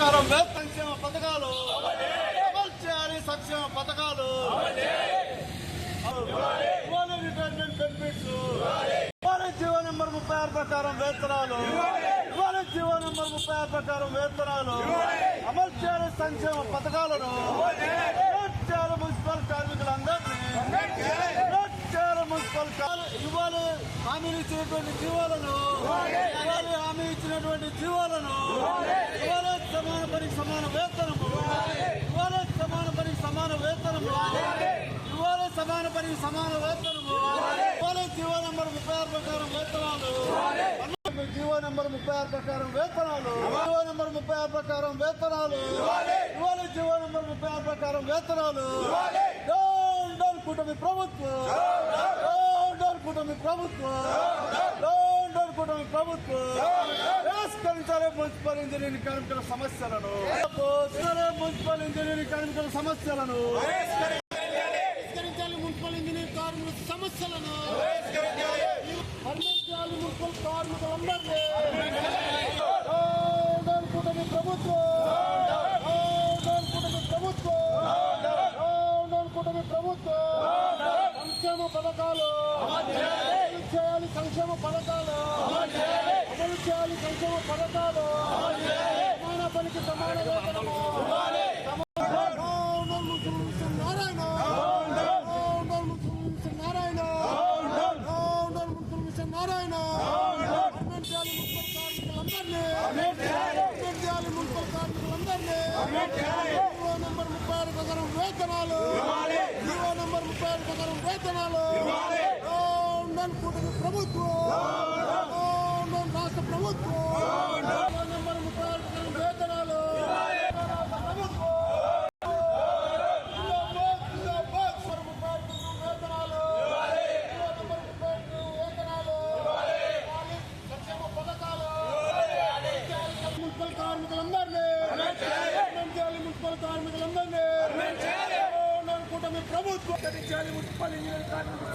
సంక్షేమ పథకాలు. అమలు చేయాలి సంక్షేమ పథకాలు. ఇవ్వాలి రిటైర్మెంట్ బెనిఫిట్స్. ఇవ్వాలి జీవో నెంబర్ ముప్పై ఆరు ప్రకారం వేతనాలు. ఇవ్వాలి జీవో నెంబర్ ముప్పై ఆరు ప్రకారం వేతనాలు. అమలు చేయాలి సంక్షేమ పథకాలను. అమలు చేయాలి మున్సిపల్ కార్మికులందరినీ. అమలు చేయాలి మున్సిపల్ కార్- ఇవ్వాలి హామీలు ఇచ్చినటువంటి జీవోలను. ఇవ్వాలి హామీ ఇచ్చిన పనికి వేతనము జీవో నెంబర్ ముప్పై ఆరు ప్రకారం వేతనాలు జీవో నెంబర్ ముప్పై ఆరు ప్రకారం వేతనాలు జీవో నెంబర్ ముప్పై ఆరు ప్రకారం వేతనాలు ఇవ్వాలి జీవో నెంబర్ ముప్పై ఆరు ప్రకారం వేతనాలు డౌన్ కూటమి ప్రభుత్వం డౌన్ కూటమి ప్రభుత్వం డౌన్ కూటమి ప్రభుత్వం పరిష్కరించాలే మున్సిపల్ ఇంజనీరింగ్ కార్మికుల సమస్యలను మున్సిపల్ ఇంజనీరింగ్ కార్మికుల సమస్యలను సమస్యలను పరిష్కరించాలి మున్సిపల్ కార్మికులందరినీ కూటమి ప్రభుత్వం డౌన్ డౌన్ కూటమి ప్రభుత్వం డౌన్ కూటమి ప్రభుత్వం సంక్షేమ పథకాలు అమలు చేయాలి సంక్షేమ పథకాలు. అమలు చేయాలి సంక్షేమ పథకాలు సమాన పనికి సమాన వేతనము down down municipal Narayana down down municipal Narayana down down municipal Narayana అమెంట్ చేయాలి మున్సిపల్ కార్మికులందరినీ అమెంట్ చేయాలి మున్సిపల్ కార్మికులందరినీ జీవో నంబర్ ముప్పై ఆరు ప్రకారం వేతనాలు జీవో నంబర్ ముప్పై ఆరు ప్రకారం వేతనాలు. కూటమి ప్రభుత్వం డౌన్ డౌన్ రాష్ట్ర ప్రభుత్వం జీవో నంబర్ ముప్పై ఆరు ప్రకారం వేతనాలు రాష్ట్ర ప్రభుత్వం జిందాబాద్, జిందాబాద్. నంబర్ ముప్పై ఆరు ప్రకారం వేతనాలు జీవో నంబర్ ముప్పై ఆరు వేతనాలు ఇవ్వాలి. సంక్షేమ పథకాలు మున్సిపల్ కార్మికులందరినీ అమెండ్ చేయాలి మున్సిపల్ కార్మికులందరినీ డౌన్ డౌన్ కూటమి ప్రభుత్వం మున్సిపల్ ఇంజనీర్ కార్మికుల